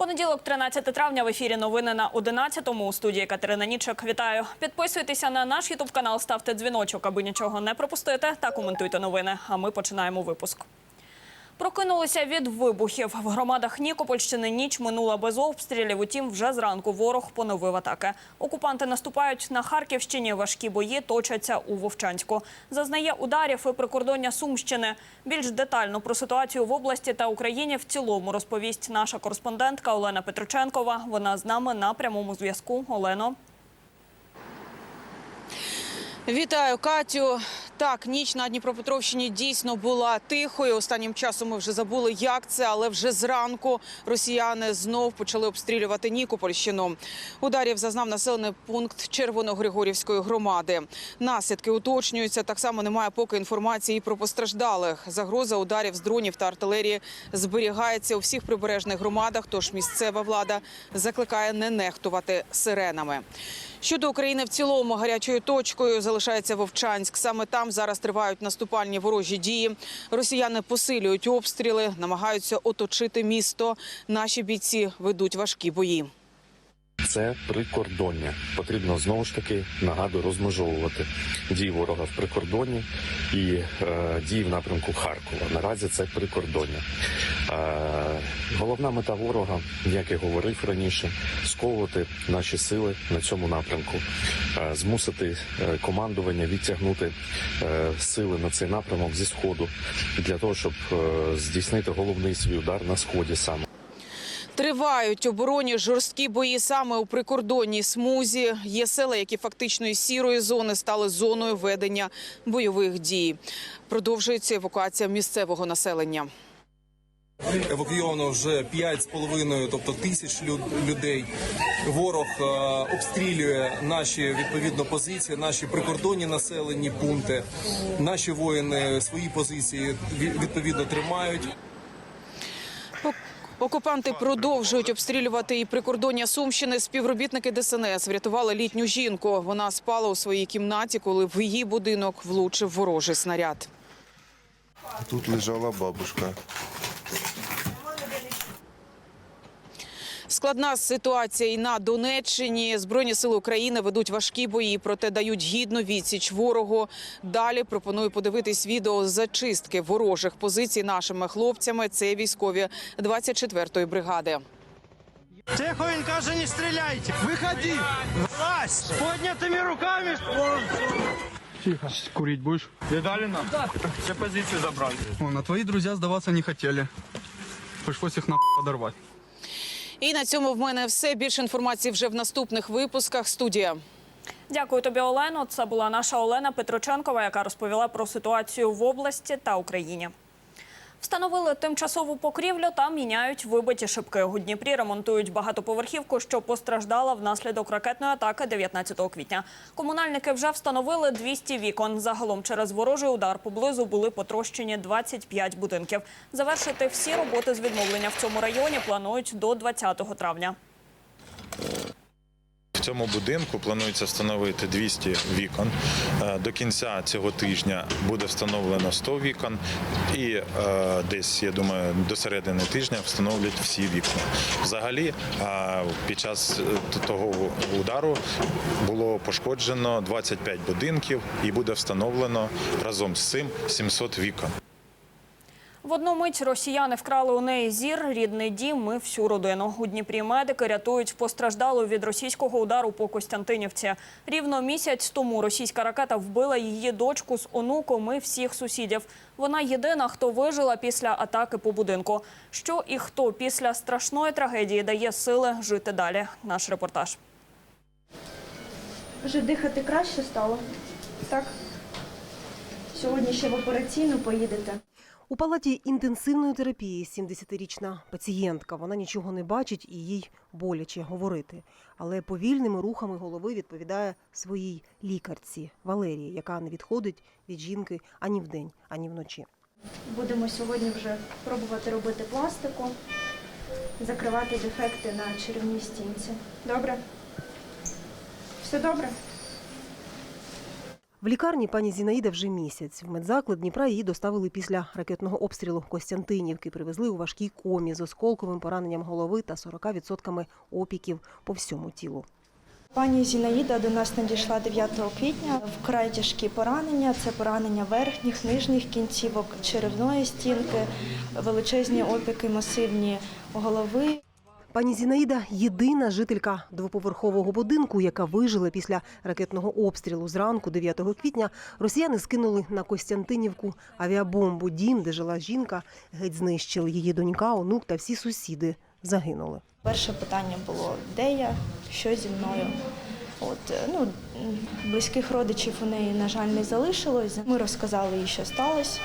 Понеділок, 13 травня, в ефірі новини на 11-му. У студії Катерина Нічок. Вітаю. Підписуйтеся на наш ютуб канал, ставте дзвіночок, аби нічого не пропустити, та коментуйте новини. А ми починаємо випуск. Прокинулися від вибухів. В громадах Нікопольщини ніч минула без обстрілів. Утім, вже зранку ворог поновив атаки. Окупанти наступають на Харківщині. Важкі бої точаться у Вовчанську. Зазнає ударів і прикордоння Сумщини. Більш детально про ситуацію в області та Україні в цілому розповість наша кореспондентка Олена Петроченкова. Вона з нами на прямому зв'язку. Олено. Вітаю, Катю. Так, ніч на Дніпропетровщині дійсно була тихою. Останнім часом ми вже забули, як це, але вже зранку росіяни знов почали обстрілювати Нікопольщину. Ударів зазнав населений пункт Червоногригорівської громади. Наслідки уточнюються. Так само немає поки інформації про постраждалих. Загроза ударів з дронів та артилерії зберігається у всіх прибережних громадах. Тож місцева влада закликає не нехтувати сиренами. Щодо України в цілому гарячою точкою залишається Вовчанськ. Саме там зараз тривають наступальні ворожі дії. Росіяни посилюють обстріли, намагаються оточити місто. Наші бійці ведуть важкі бої. Це прикордоння. Потрібно знову ж таки нагадую розмежовувати дії ворога в прикордонні і е, дії в напрямку Харкова. Наразі це прикордоння. Е, головна мета ворога, як я говорив раніше, сковувати наші сили на цьому напрямку, е, змусити е, командування відтягнути е, сили на цей напрямок зі сходу для того, щоб е, здійснити головний свій удар на сході саме. Тривають оборонні жорсткі бої саме у прикордонній смузі. Є села, які фактично із сірої зони стали зоною ведення бойових дій. Продовжується евакуація місцевого населення. Евакуйовано вже 5,5, тобто тисяч люд- людей. Ворог е, обстрілює наші відповідно позиції, наші прикордонні населені пункти. Наші воїни свої позиції ві- відповідно тримають. Ок- Окупанти продовжують обстрілювати і прикордоння Сумщини. Співробітники ДСНС врятували літню жінку. Вона спала у своїй кімнаті, коли в її будинок влучив ворожий снаряд. Тут лежала бабушка. Складна ситуація і на Донеччині. Збройні сили України ведуть важкі бої, проте дають гідну відсіч ворогу. Далі пропоную подивитись відео зачистки ворожих позицій нашими хлопцями. Це військові 24-ї бригади. Тихо, він каже, не стріляйте. Виходи. Влазь. З поднятими руками. Тихо. Курить будешь? Не дали нам? Да. Все позицию забрали. Вон, а твои друзья сдаваться не хотели. Пришлось их нахуй подорвать. І на цьому в мене все. Більше інформації вже в наступних випусках. Студія. Дякую тобі, Олено. Це була наша Олена Петроченкова, яка розповіла про ситуацію в області та Україні. Встановили тимчасову покрівлю та міняють вибиті шибки. У Дніпрі ремонтують багатоповерхівку, що постраждала внаслідок ракетної атаки 19 квітня. Комунальники вже встановили 200 вікон. Загалом через ворожий удар поблизу були потрощені 25 будинків. Завершити всі роботи з відновлення в цьому районі планують до 20 травня. Цьому будинку планується встановити 200 вікон. Е, До кінця цього тижня буде встановлено 100 вікон, і е, десь, я думаю, до середини тижня встановлять всі вікна. Взагалі, е, під час того удару було пошкоджено 25 будинків і буде встановлено разом з цим 700 вікон. В одну мить росіяни вкрали у неї зір, рідний дім і всю родину. У Дніпрі медики рятують постраждалу від російського удару по Костянтинівці. Рівно місяць тому російська ракета вбила її дочку з онуком і всіх сусідів. Вона єдина, хто вижила після атаки по будинку. Що і хто після страшної трагедії дає сили жити далі? Наш репортаж. Вже дихати краще стало. Так. Сьогодні ще в операційну поїдете. У палаті інтенсивної терапії 70-річна пацієнтка. Вона нічого не бачить і їй боляче говорити. Але повільними рухами голови відповідає своїй лікарці Валерії, яка не відходить від жінки ані вдень, ані вночі. Будемо сьогодні вже пробувати робити пластику, закривати дефекти на черевній стінці. Добре? Все добре? В лікарні пані Зінаїда вже місяць. В медзаклад Дніпра її доставили після ракетного обстрілу Костянтинівки. Привезли у важкій комі з осколковим пораненням голови та 40% опіків по всьому тілу. Пані Зінаїда до нас надійшла 9 квітня. Вкрай тяжкі поранення. Це поранення верхніх, нижніх кінцівок, черевної стінки, величезні опіки масивні голови. Пані Зінаїда єдина жителька двоповерхового будинку, яка вижила після ракетного обстрілу. Зранку, 9 квітня, росіяни скинули на Костянтинівку авіабомбу. Дім, де жила жінка, геть знищили. Її донька, онук та всі сусіди загинули. Перше питання було, де я, що зі мною. От, е, ну, близьких родичів у неї, на жаль, не залишилось. Ми розказали їй, що сталося.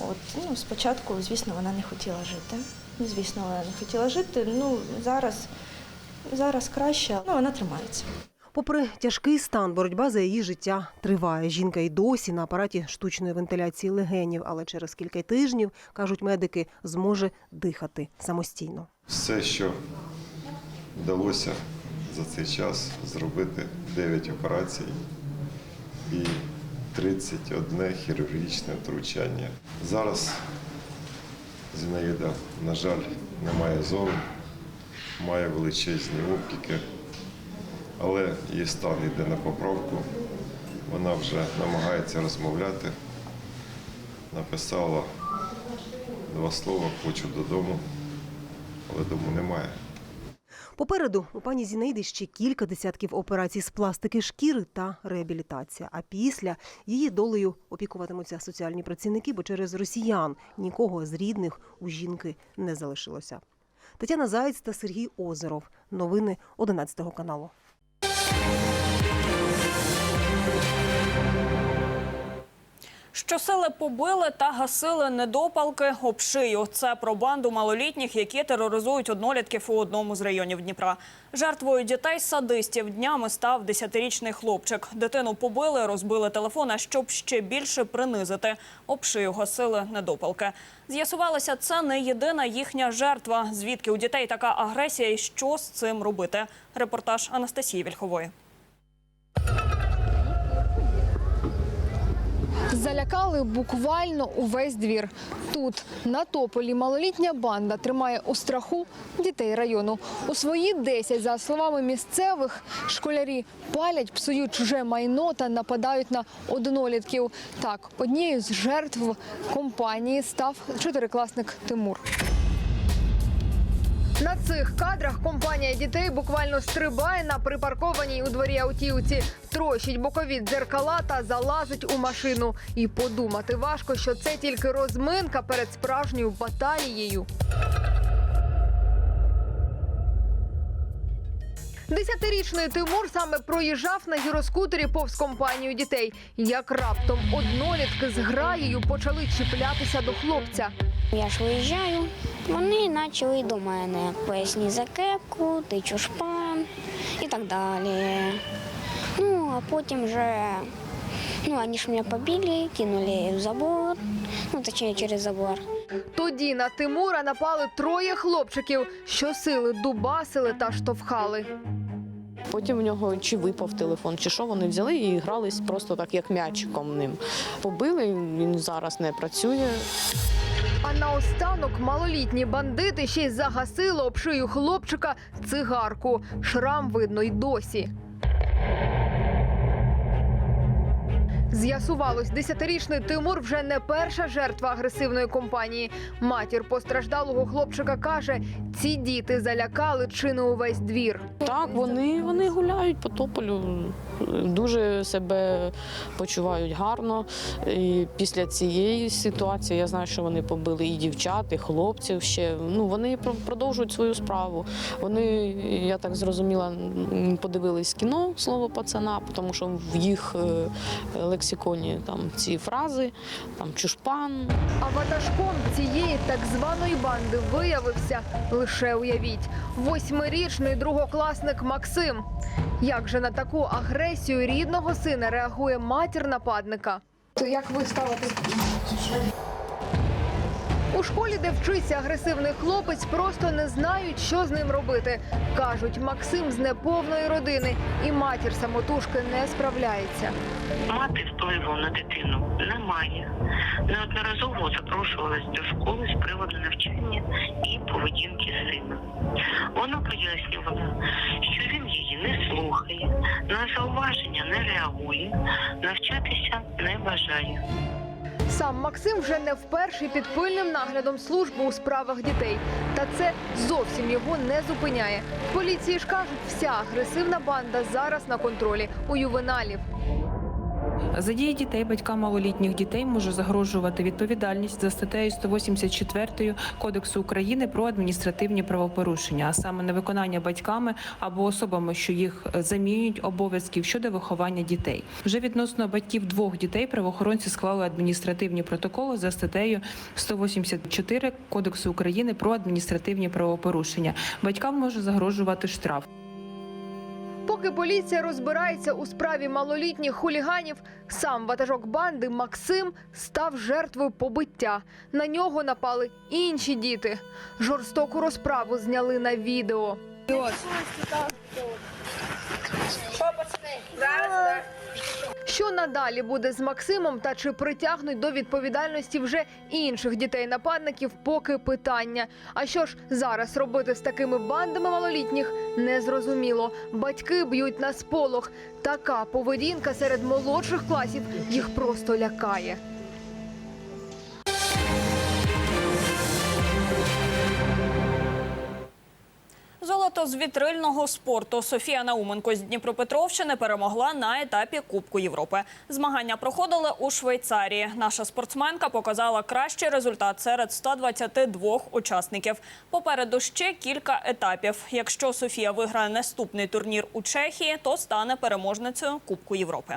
От, ну, спочатку, звісно, вона не хотіла жити. Звісно, вона не хотіла жити. Ну, зараз, зараз краще, ну, вона тримається. Попри тяжкий стан, боротьба за її життя триває. Жінка й досі на апараті штучної вентиляції легенів, але через кілька тижнів, кажуть медики, зможе дихати самостійно. Все, що вдалося за цей час зробити 9 операцій і 31 хірургічне втручання. Зараз Зінаїда, на жаль, не має зору, має величезні обпіки, але її стан йде на поправку. Вона вже намагається розмовляти. Написала два слова Хочу додому, але дому немає. Попереду у пані Зінаїди ще кілька десятків операцій з пластики шкіри та реабілітація. А після її долею опікуватимуться соціальні працівники, бо через росіян нікого з рідних у жінки не залишилося. Тетяна Заєць та Сергій Озеров. Новини 11 каналу. Щосили побили та гасили недопалки об шию. Це про банду малолітніх, які тероризують однолітків у одному з районів Дніпра. Жертвою дітей садистів днями став 10-річний хлопчик. Дитину побили, розбили телефон, а щоб ще більше принизити. Об шию гасили недопалки. З'ясувалося, це не єдина їхня жертва. Звідки у дітей така агресія і що з цим робити? Репортаж Анастасії Вільхової. Залякали буквально увесь двір. Тут, на тополі, малолітня банда тримає у страху дітей району. У свої 10, за словами місцевих, школярі палять, псують чуже майно та нападають на однолітків. Так, однією з жертв компанії став чотирикласник Тимур. На цих кадрах компанія дітей буквально стрибає на припаркованій у дворі автівці, трощить бокові дзеркала та залазить у машину. І подумати важко, що це тільки розминка перед справжньою баталією. Десятирічний Тимур саме проїжджав на гіроскутері повз компанію дітей. Як раптом однолітки з граєю почали чіплятися до хлопця. Я ж виїжджаю, вони почали до мене поясні за кепку, ти чушпан і так далі. Ну, а потім вже ну, вони ж мене побили, кинули в забор, ну, точніше через забор. Тоді на Тимура напали троє хлопчиків, що сили дубасили та штовхали. Потім в нього чи випав телефон, чи що вони взяли і грались просто так, як м'ячиком ним. Побили, він зараз не працює. А наостанок малолітні бандити ще й загасили об шию хлопчика цигарку. Шрам видно й досі. З'ясувалось, десятирічний Тимур вже не перша жертва агресивної компанії. Матір постраждалого хлопчика каже, ці діти залякали чи не увесь двір. Так, вони, вони гуляють по тополю, дуже себе почувають гарно. І після цієї ситуації я знаю, що вони побили і дівчат, і хлопців ще. Ну, вони продовжують свою справу. Вони, я так зрозуміла, подивились кіно слово пацана, тому що в їх е, лексиконі там ці фрази, там чушпан. А ватажком цієї так званої банди виявився лише уявіть восьмирічний другокласник Максим. Як же на таку агресію рідного сина реагує матір нападника? То як ви ставите? У школі, де вчиться агресивний хлопець, просто не знають, що з ним робити. Кажуть, Максим з неповної родини і матір самотужки не справляється. Мати впливу на дитину немає. Неодноразово запрошувалась до школи з приводу навчання і поведінки сина. Вона пояснювала, що він її не слухає, на зауваження не реагує, навчатися не бажає. Сам Максим вже не вперше під пильним наглядом служби у справах дітей. Та це зовсім його не зупиняє. Поліції ж кажуть, вся агресивна банда зараз на контролі у ювеналів. За дії дітей батькам малолітніх дітей може загрожувати відповідальність за статтею 184 Кодексу України про адміністративні правопорушення, а саме невиконання батьками або особами, що їх е, замінюють обов'язків щодо виховання дітей. Вже відносно батьків двох дітей правоохоронці склали адміністративні протоколи за статтею 184 Кодексу України про адміністративні правопорушення. Батькам може загрожувати штраф. Поки поліція розбирається у справі малолітніх хуліганів, сам ватажок банди Максим став жертвою побиття. На нього напали інші діти. Жорстоку розправу зняли на відео. Що надалі буде з Максимом та чи притягнуть до відповідальності вже інших дітей-нападників, поки питання. А що ж зараз робити з такими бандами малолітніх, незрозуміло. Батьки б'ють на сполох. Така поведінка серед молодших класів їх просто лякає. Золото з вітрильного спорту Софія Науменко з Дніпропетровщини перемогла на етапі Кубку Європи. Змагання проходили у Швейцарії. Наша спортсменка показала кращий результат серед 122 учасників. Попереду ще кілька етапів. Якщо Софія виграє наступний турнір у Чехії, то стане переможницею Кубку Європи.